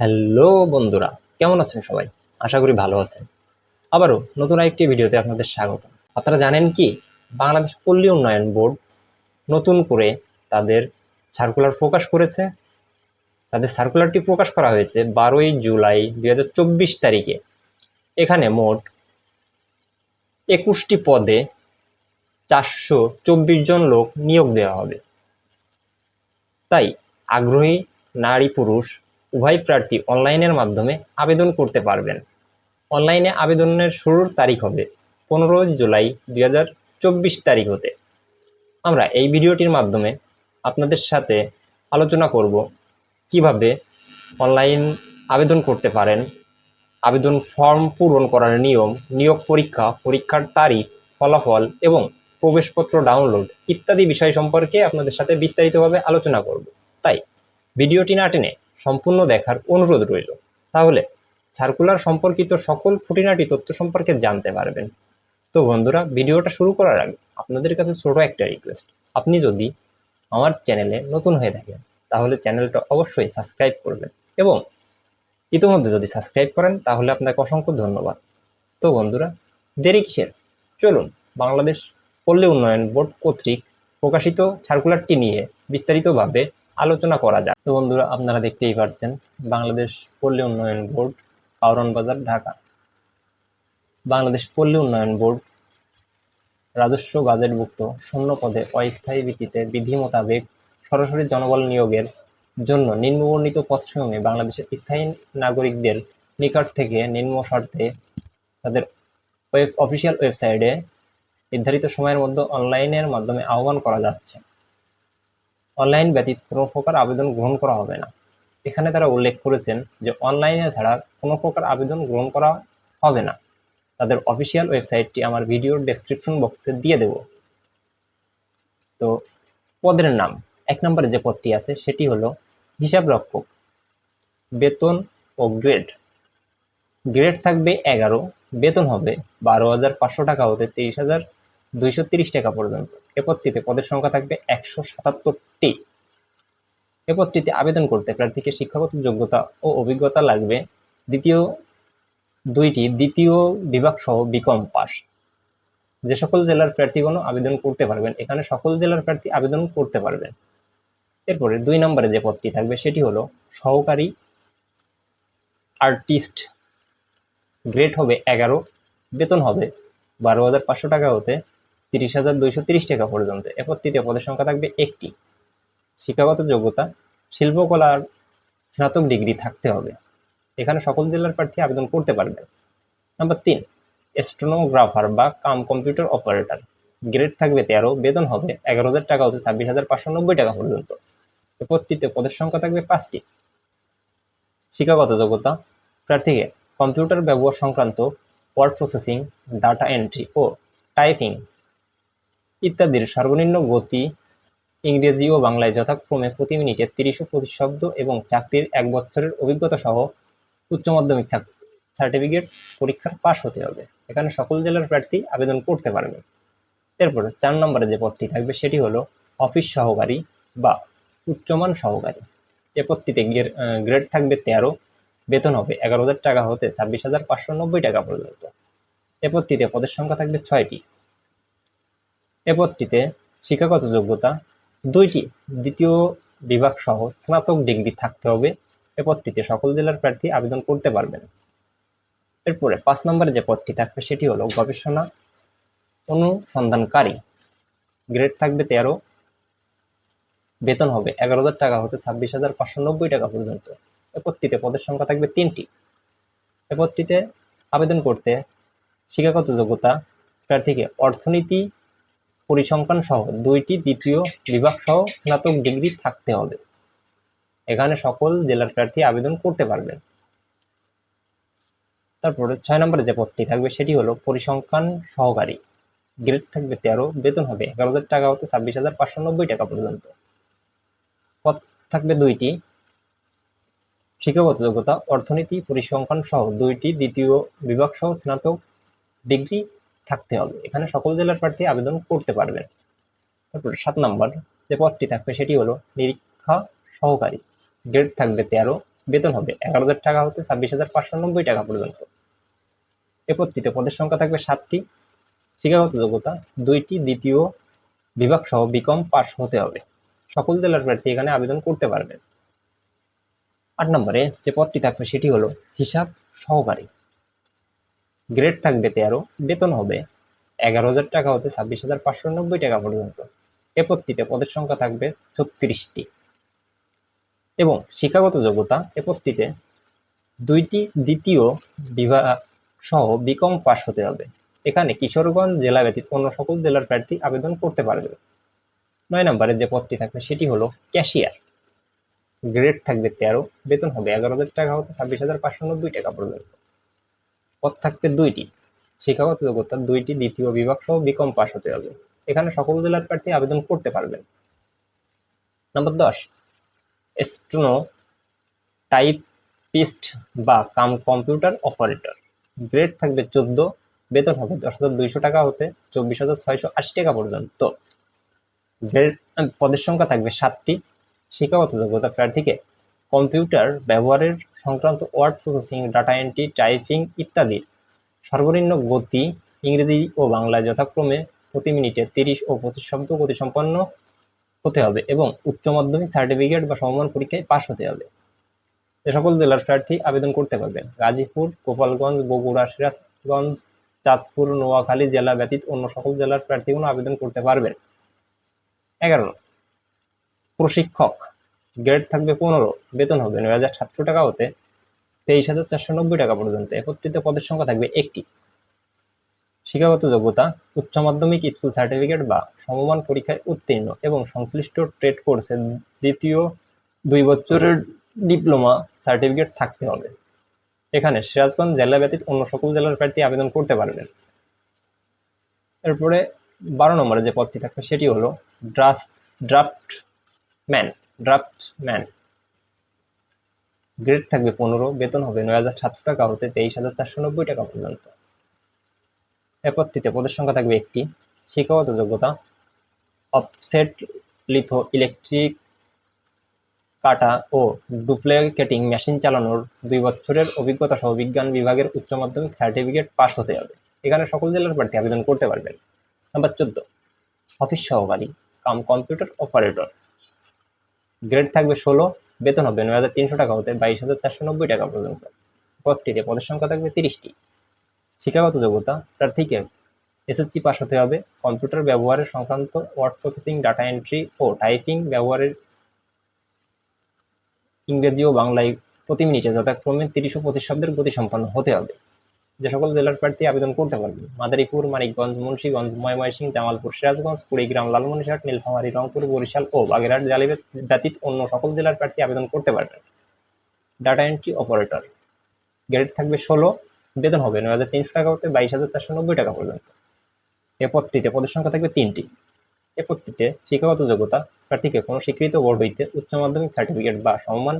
Hello বন্ধুরা, কেমন আছেন সবাই? আশা করি ভালো আছেন। আবারও নতুন আরেকটি ভিডিওতে আপনাদের স্বাগত আপনারা জানেন কি? বাংলাদেশ পল্লী উন্নয়ন বোর্ড নতুন করে তাদের সার্কুলার প্রকাশ করেছে। তাদের সার্কুলারটি প্রকাশ করা হয়েছে বারোই জুলাই দুই হাজার চব্বিশ তারিখে। এখানে মোট একুশটি পদে চারশো চব্বিশ জন লোক নিয়োগ দেওয়া হবে। তাই আগ্রহী নারী পুরুষ উভয় প্রার্থী অনলাইনের মাধ্যমে আবেদন করতে পারবেন। অনলাইনে আবেদনের শুরুর তারিখ হবে পনেরো জুলাই দুই হাজার চব্বিশ তারিখ হতে। আমরা এই ভিডিওটির মাধ্যমে আপনাদের সাথে আলোচনা করব কীভাবে অনলাইন আবেদন করতে পারেন, আবেদন ফর্ম পূরণ করার নিয়ম, নিয়োগ পরীক্ষা, পরীক্ষার তারিখ, ফলাফল এবং প্রবেশপত্র ডাউনলোড ইত্যাদি বিষয় সম্পর্কে আপনাদের সাথে বিস্তারিতভাবে আলোচনা করব। তাই, ভিডিওটি না টেনে সম্পূর্ণ দেখার অনুরোধ রইল। তাহলে, সার্কুলার সম্পর্কিত সকল খুঁটিনাটি তথ্য সম্পর্কে জানতে পারবেন। তো বন্ধুরা, ভিডিওটা শুরু করার আগে আপনাদের কাছে ছোট একটা রিকোয়েস্ট আপনি যদি আমার চ্যানেলে নতুন হয়ে থাকেন, তাহলে চ্যানেলটা অবশ্যই সাবস্ক্রাইব করবেন এবং ইতিমধ্যে যদি সাবস্ক্রাইব করেন, তাহলে আপনাকে অসংখ্য ধন্যবাদ। তো বন্ধুরা, দেরি কিসের? চলুন, বাংলাদেশ পল্লী উন্নয়ন বোর্ড কর্তৃক প্রকাশিত সার্কুলারটি নিয়ে বিস্তারিতভাবে আলোচনা করা যাক। তো বন্ধুরা, আপনারা দেখতেই পারছেন, বাংলাদেশ পল্লী উন্নয়ন বোর্ড কাউরন বাজার, ঢাকা। বাংলাদেশ পল্লী উন্নয়ন বোর্ড, রাজস্ব বাজেটভুক্ত শূন্য পদে অস্থায়ী ভিত্তিতে বিধি মোতাবেক সরাসরি জনবল নিয়োগের জন্য নিম্নবর্ণিত পদসমূহে বাংলাদেশের স্থায়ী নাগরিকদের নিকট থেকে নিম্ন শর্তে তাদের ওয়েব, অফিসিয়াল ওয়েবসাইটে নির্ধারিত সময়ের মধ্যে অনলাইনের মাধ্যমে আহ্বান করা যাচ্ছে। অনলাইন ব্যতীত কোনো প্রকার আবেদন গ্রহণ করা হবে না। এখানে তারা উল্লেখ করেছেন যে অনলাইনে ছাড়া কোনো প্রকার আবেদন গ্রহণ করা হবে না। তাদের অফিসিয়াল ওয়েবসাইটটি আমার ভিডিওর ডেসক্রিপশন বক্সে দিয়ে দেব। তো পদের নাম, এক নম্বরে যে পদটি আছে সেটি হলো হিসাব রক্ষক, বেতন ও গ্রেড গ্রেড থাকবে এগারো, বেতন হবে বারো হাজার পাঁচশো টাকা হতে তেইশ হাজার দুইশো তিরিশ টাকা পর্যন্ত। এ পদের সংখ্যা থাকবে একশো সাতাত্তরটি। এ আবেদন করতে প্রার্থীকে শিক্ষাগত যোগ্যতা ও অভিজ্ঞতা লাগবে। দ্বিতীয় দুইটি দ্বিতীয় বিভাগ সহ বিকম পাস। যে সকল জেলার প্রার্থীগণ আবেদন করতে পারবেন, এখানে সকল জেলার প্রার্থী আবেদন করতে পারবেন। এরপরে দুই নম্বরে যে পদটি থাকবে সেটি হলো সহকারী আর্টিস্ট। গ্রেড হবে এগারো, বেতন হবে বারো হাজার পাঁচশো টাকা হতে তিরিশ হাজার দুইশো তিরিশ টাকা পর্যন্ত। এরপর তৃতীয় পদের সংখ্যা থাকবে একটি। শিক্ষাগত যোগ্যতা শিল্পকলার স্নাতক ডিগ্রি থাকতে হবে। এখানে সকল জেলার প্রার্থী আবেদন করতে পারবেন নাম্বার তিন, স্টোনোগ্রাফার বা কাম কম্পিউটার অপারেটর। গ্রেড থাকবে তেরো, বেতন হবে এগারো হাজার টাকা হতে ছাব্বিশ হাজার পাঁচশো নব্বই টাকা পর্যন্ত। এরপর তৃতীয় পদের সংখ্যা থাকবে পাঁচটি। শিক্ষাগত যোগ্যতা, প্রার্থীকে কম্পিউটার ব্যবহার সংক্রান্ত ওয়ার্ড প্রসেসিং, ডাটা এন্ট্রি ও টাইপিং ইত্যাদির সর্বনিম্ন গতি ইংরেজি ও বাংলায় যথাক্রমে প্রতি মিনিটে তিরিশ ও পঁচিশ শব্দ এবং চাকরির এক বছরের অভিজ্ঞতা সহ উচ্চ মাধ্যমিক সার্টিফিকেট পরীক্ষার পাশ হতে হবে। এখানে সকল জেলার প্রার্থী আবেদন করতে পারবে এরপরে চার নম্বরে যে পদটি থাকবে সেটি হলো অফিস সহকারী বা উচ্চমান সহকারী। এ পদটিতে গ্রেড থাকবে তেরো, বেতন হবে এগারো হাজার টাকা হতে ছাব্বিশ হাজার পাঁচশো নব্বই টাকা পর্যন্ত। এ পদটিতে পদের সংখ্যা থাকবে ছয়টি। এ পদটিতে শিক্ষাগত যোগ্যতা দুইটি। দ্বিতীয় বিভাগ সহ স্নাতক ডিগ্রি থাকতে হবে। এ পদটিতে সকল জেলার প্রার্থী আবেদন করতে পারবেন। এরপরে পাঁচ নম্বরে যে পদটি থাকবে সেটি হলো গবেষণা অনুসন্ধানকারী। গ্রেড থাকবে তেরো। বেতন হবে এগারো হাজার টাকা হতে ছাব্বিশ হাজার পাঁচশো নব্বই টাকা পর্যন্ত। এ পদটিতে পদের সংখ্যা থাকবে তিনটি। এ পদটিতে আবেদন করতে শিক্ষাগত যোগ্যতা প্রার্থীকে অর্থনীতি পরিসংখ্যান সহ দুইটি দ্বিতীয় বিভাগ সহ স্নাতক ডিগ্রি থাকতে হবে। এখানে সকল জেলার প্রার্থী আবেদন করতে পারবেন। তারপরে ছয় নম্বরে যে পদটি থাকবে সেটি হলো পরিসংখ্যান সহকারী। গ্রেড থাকবে তেরো, বেতন হবে এগারো হাজার টাকা হতে ছাব্বিশ হাজার পাঁচশো নব্বই টাকা পর্যন্ত। পদ থাকবে দুইটি শিক্ষাগত যোগ্যতা, অর্থনীতি পরিসংখ্যান সহ দুইটি দ্বিতীয় বিভাগ সহ স্নাতক ডিগ্রি থাকতে হবে। এখানে সকল জেলার প্রার্থী আবেদন করতে পারবেন। তারপরে সাত নম্বর যে পদটি থাকবে সেটি হলো নিরীক্ষা সহকারী। গ্রেড থাকবে তেরো, বেতন হবে এগারো হাজার টাকা হতে ছাব্বিশ হাজার পাঁচশো নব্বই টাকা পর্যন্ত। এ পদটিতে পদের সংখ্যা থাকবে সাতটি। শিক্ষাগত যোগ্যতা দুইটি, দ্বিতীয় বিভাগ সহ বিকম পাশ হতে হবে। সকল জেলার প্রার্থী এখানে আবেদন করতে পারবেন। আট নম্বরে যে পদটি থাকবে সেটি হলো হিসাব সহকারী। গ্রেড থাকবে তেরো, বেতন হবে এগারো হাজার টাকা হতে ছাব্বিশ হাজার পাঁচশো নব্বই টাকা পর্যন্ত। এ পদটিতে পদের সংখ্যা থাকবে ছত্রিশটি। এবং শিক্ষাগত যোগ্যতা, এ পদটিতে দুইটি দ্বিতীয় বিভাগ সহ বিকম পাশ হতে হবে। এখানে কিশোরগঞ্জ জেলা ব্যতীত অন্য সকল জেলার প্রার্থী আবেদন করতে পারবে। নয় নম্বরে যে পদটি থাকবে সেটি হলো ক্যাশিয়ার। গ্রেড থাকবে তেরো, বেতন হবে এগারো হাজার টাকা হতে ছাব্বিশ হাজার পাঁচশো নব্বই টাকা পর্যন্ত। পদ থাকবে দুইটি। শিক্ষাগত যোগ্যতা দুইটি, দ্বিতীয় বিভাগ সহ বিকম পাস হতে হবে। এখানে সকল জেলার প্রার্থী আবেদন করতে পারবেন। নম্বর দশ স্টোনো টাইপিস্ট বা কাম কম্পিউটার অপারেটর। গ্রেড থাকবে চোদ্দ, বেতন হবে দশ হাজার দুইশো টাকা হতে চব্বিশ হাজার ছয়শো আশি টাকা পর্যন্ত। গ্রেড, পদের সংখ্যা থাকবে সাতটি। শিক্ষাগত যোগ্যতা প্রার্থীকে কম্পিউটার ব্যবহারের সংক্রান্ত word processing, data entry, typing ইত্যাদি। সর্বনিম্ন গতি ইংরেজি ও বাংলায় যথাক্রমে প্রতি মিনিটে তিরিশ ও পঁচিশ শব্দ গতিসম্পন্ন হতে হবে এবং উচ্চ মাধ্যমিক সার্টিফিকেট বা সমমান পরীক্ষায় পাশ হতে হবে। এ সকল জেলার প্রার্থী আবেদন করতে পারবেন। গাজীপুর, গোপালগঞ্জ, বগুড়া, সিরাজগঞ্জ, চাঁদপুর, নোয়াখালী জেলা ব্যতীত অন্য সকল জেলার প্রার্থীগুলো আবেদন করতে পারবেন। এগারো, প্রশিক্ষক। গ্রেড থাকবে পনেরো, বেতন হবে নয় হাজার সাতশো টাকা হতে তেইশ হাজার চারশো নব্বই টাকা পর্যন্ত। একত্রিত পদের সংখ্যা থাকবে একটি। শিক্ষাগত যোগ্যতা, উচ্চ মাধ্যমিক স্কুল সার্টিফিকেট বা সমমান পরীক্ষায় উত্তীর্ণ এবং সংশ্লিষ্ট ট্রেড কোর্সে দ্বিতীয় দুই বছরের ডিপ্লোমা সার্টিফিকেট থাকতে হবে। এখানে সিরাজগঞ্জ জেলা ব্যতীত অন্য সকল জেলার প্রার্থী আবেদন করতে পারবেন। এরপরে বারো নম্বরে যে পদটি থাকবে সেটি হলো draft draft man draftsman grade থাকবে পনেরো, বেতন হবে নয় হাজার সাতশো টাকা, হতে তেইশ হাজার চারশো নব্বই টাকা পর্যন্ত। পদটিতে পদের সংখ্যা থাকবে একটি, শিক্ষাগত যোগ্যতা, অফসেট, লিথো, ইলেকট্রিক কাটা ও ডুপ্লিকেটিং মেশিন চালানোর দুই বছরের অভিজ্ঞতা সহ বিজ্ঞান বিভাগের উচ্চ মাধ্যমিক সার্টিফিকেট পাস হতে হবে। এখানে সকল জেলার প্রার্থী আবেদন করতে পারবেন। নাম্বার চোদ্দ, অফিস সহকারী, কাম কম্পিউটার অপারেটর। গ্রেড থাকবে ষোলো, বেতন হবে নয় হাজার তিনশো টাকা হতে বাইশ হাজার চারশো নব্বই টাকা পর্যন্ত। পদটিতে পদের সংখ্যা থাকবে তিরিশটি। শিক্ষাগত যোগ্যতা, প্রার্থীকে এসএসসি পাস হতে হবে কম্পিউটার ব্যবহারের সংক্রান্ত ওয়ার্ড প্রসেসিং ডাটা এন্ট্রি ও টাইপিং ব্যবহারের ইংরেজি ও বাংলায় প্রতি মিনিটে যথাক্রমে তিরিশ ও পঁচিশ শব্দের গতি সম্পন্ন হতে হবে। যে সকল জেলার প্রার্থী আবেদন করতে পারবেন। মাদারীপুর, মানিকগঞ্জ, মুন্সীগঞ্জ, ময়মনসিংহ, জামালপুর, সিরাজগঞ্জ, কুড়িগ্রাম, লালমনিরহাট, নীলফামারী, রংপুর, বরিশাল ও বাগেরহাট জেলা ব্যতীত অন্য সকল জেলার প্রার্থী আবেদন করতে পারবেন। ডাটা এন্ট্রি অপারেটর গ্রেড থাকবে ষোলো, বেতন হবে নয় হাজার তিনশো টাকা হতে বাইশ হাজার চারশো নব্বই টাকা পর্যন্ত। এ পদটিতে পদের সংখ্যা থাকবে তিনটি। এ পদটিতে শিক্ষাগত যোগ্যতা, প্রার্থীকে কোনো স্বীকৃত বোর্ড হইতে উচ্চ মাধ্যমিক সার্টিফিকেট বা সমমান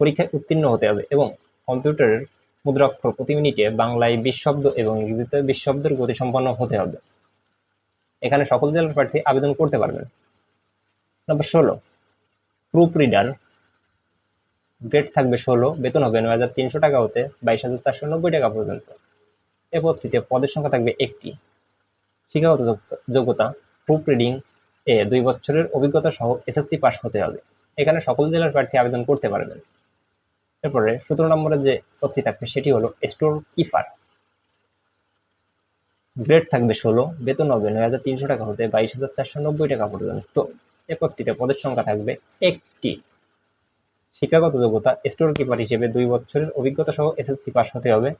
পরীক্ষায় উত্তীর্ণ হতে হবে এবং কম্পিউটারের মুদ্রাক্ষর প্রতি মিনিটে বাংলায় বিশ শব্দ এবং ইংরেজিতে বিশ শব্দের গতিসম্পন্ন হতে হবে। এখানে সকল জেলার প্রার্থী আবেদন করতে পারবেন। নম্বর ষোলো। প্রুফ রিডার গ্রেড থাকবে ষোলো, বেতন হবে নয় হাজার তিনশো টাকা হতে বাইশ হাজার চারশো নব্বই টাকা পর্যন্ত। এ পদটিতে পদের সংখ্যা থাকবে একটি। শিক্ষাগত যোগ্যতা প্রুফ রিডিং এ দুই বছরের অভিজ্ঞতা সহ এসএসসি পাস হতে হবে। এখানে সকল জেলার প্রার্থী আবেদন করতে পারবেন। এরপরে সতেরো নম্বরের যে পদটি থাকবে সেটি হলো স্টোর কিপার গ্রেড থাকবে ষোলো, বেতন হবে নয় হাজার তিনশো টাকা হতে বাইশ হাজার চারশো নব্বই টাকা পর্যন্ত। এ পদটিতে পদের সংখ্যা থাকবে একটি। শিক্ষাগত যোগ্যতা স্টোর কিপার হিসেবে দুই বছরের অভিজ্ঞতা সহ এসএসসি পাস হতে হবে।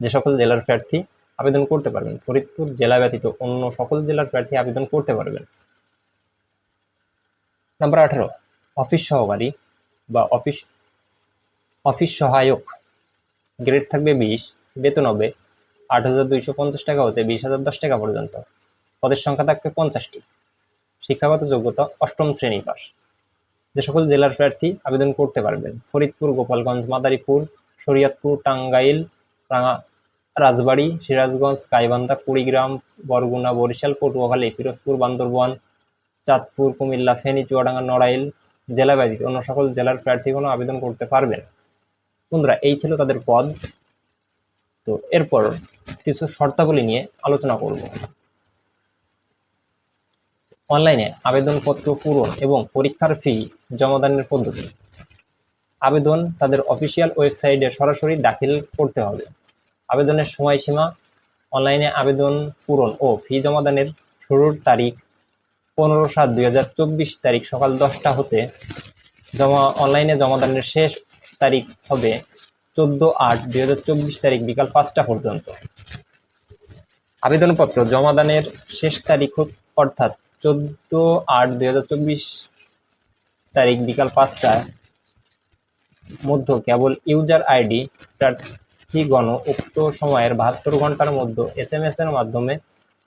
যে সকল জেলার প্রার্থী আবেদন করতে পারবেন, ফরিদপুর জেলা ব্যতীত অন্য সকল জেলার প্রার্থী আবেদন করতে পারবেন। নাম্বার আঠারো, অফিস সহকারী বা অফিস অফিস সহায়ক গ্রেড থাকবে বিশ, বেতন হবে আট হাজার দুইশো পঞ্চাশ টাকা হতে বিশ হাজার দশ টাকা পর্যন্ত। পদের সংখ্যা থাকবে পঞ্চাশটি। শিক্ষাগত যোগ্যতা অষ্টম শ্রেণি পাস। যে সকল জেলার প্রার্থী আবেদন করতে পারবেন। ফরিদপুর, গোপালগঞ্জ, মাদারীপুর, শরীয়তপুর, টাঙ্গাইল, রাঙা, রাজবাড়ী, সিরাজগঞ্জ, গাইবান্ধা, কুড়িগ্রাম, বরগুনা, বরিশাল, পটুয়াখালী, পিরোজপুর, বান্দরবান, চাঁদপুর, কুমিল্লা, ফেনী, চুয়াডাঙ্গা, নড়াইল জেলা ব্যতীত অন্য সকল জেলার প্রার্থীগণ আবেদন করতে পারবেন। বন্ধুরা, এই ছিল তাদের পদ। তো এরপর কিছু শর্তাবলী নিয়ে আলোচনা করব। অনলাইনে আবেদনপত্র পূরণ এবং পরীক্ষার ফি জমাদানের পদ্ধতি। আবেদন তাদের অফিসিয়াল ওয়েবসাইটে সরাসরি দাখিল করতে হবে। আবেদনের সময়সীমা, অনলাইনে আবেদন পূরণ ও ফি জমাদানের শুরুর তারিখ পনেরো সাত দুই হাজার চব্বিশ তারিখ সকাল দশটা হতে জমা, অনলাইনে জমাদানের শেষ তারিখ হবে চোদ্দ আট দুই হাজার চব্বিশ তারিখ বিকাল পাঁচটা পর্যন্ত। আবেদনপত্র জমাদানের শেষ তারিখ অর্থাৎ চোদ্দ আট দুই হাজার চব্বিশ তারিখ বিকাল পাঁচটায় মধ্য কেবল ইউজার আইডি প্রার্থীগণ উক্ত সময়ের বাহাত্তর ঘণ্টার মধ্যে এস এম এস এর মাধ্যমে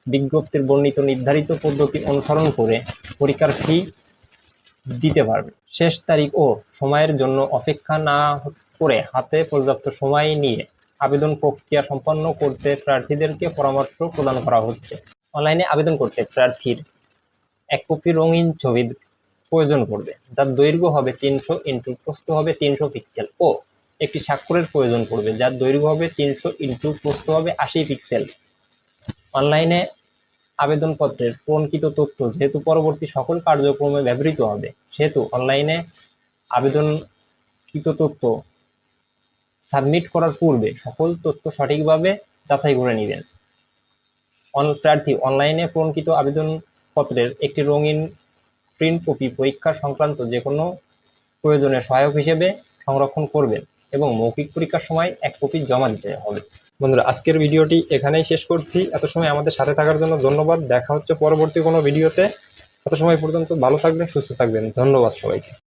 বিজ্ঞপ্তির বর্ণিত নির্ধারিত পদ্ধতি অনুসরণ করে পরীক্ষার ফি দিতে পারবে। শেষ তারিখ ও সময়ের জন্য অপেক্ষা না করে হাতে পর্যাপ্ত সময় নিয়ে আবেদন প্রক্রিয়া সম্পন্ন করতে প্রার্থীদেরকে পরামর্শ প্রদান করা হচ্ছে। অনলাইনে আবেদন করতে প্রার্থীর এক কপি রঙিন ছবির প্রয়োজন পড়বে, যার দৈর্ঘ্য হবে তিনশো ইন্টু, প্রস্থ হবে তিনশো পিক্সেল ও একটি স্বাক্ষরের প্রয়োজন পড়বে, যার দৈর্ঘ্য হবে তিনশো ইন্টু, প্রস্থ হবে আশি পিক্সেল। অনলাইনে আবেদনপত্রের পূরণকৃত তথ্য যেহেতু পরবর্তী সকল কার্যক্রমে ব্যবহৃত হবে, সেহেতু অনলাইনে আবেদনকৃত তথ্য সাবমিট করার পূর্বে সকল তথ্য সঠিকভাবে যাচাই করে নেবেন। অন, প্রার্থী, অনলাইনে পূরণকৃত আবেদনপত্রের একটি রঙিন প্রিন্ট কপি পরীক্ষা সংক্রান্ত যে কোনো প্রয়োজনে সহায়ক হিসেবে সংরক্ষণ করবেন এবং মৌখিক পরীক্ষার সময় এক কপি জমা দিতে হবে। বন্ধুরা, আজকের ভিডিওটি এখানেই শেষ করছি। এত সময় আমাদের সাথে থাকার জন্য ধন্যবাদ। দেখা হচ্ছে পরবর্তী কোনো ভিডিওতে। এত সময় পর্যন্ত ভালো থাকবেন, সুস্থ থাকবেন। ধন্যবাদ সবাইকে।